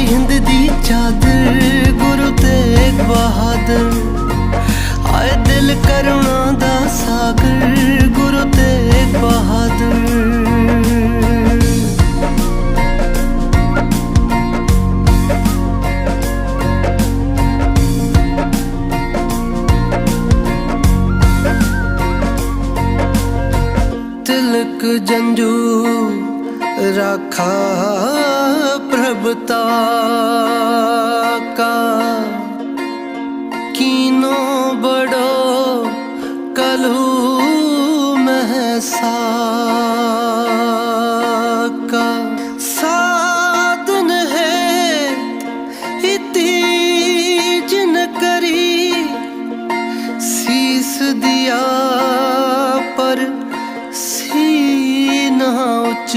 ਹਿੰਦ ਦੀ ਚਾਦਰ ਗੁਰੂ ਤੇਗ ਬਹਾਦਰ ਆਏ ਦਿਲ ਕਰੁਣਾ ਦਾ ਸਾਗਰ ਗੁਰੂ ਤੇਗ ਬਹਾਦਰ ਤਿਲਕ ਜੰਜੂ ਰਾਖਾ देवता का कीनो बड़ो कलहू महसा का साधन है इतीज न करी शीस दिया पर सीना उच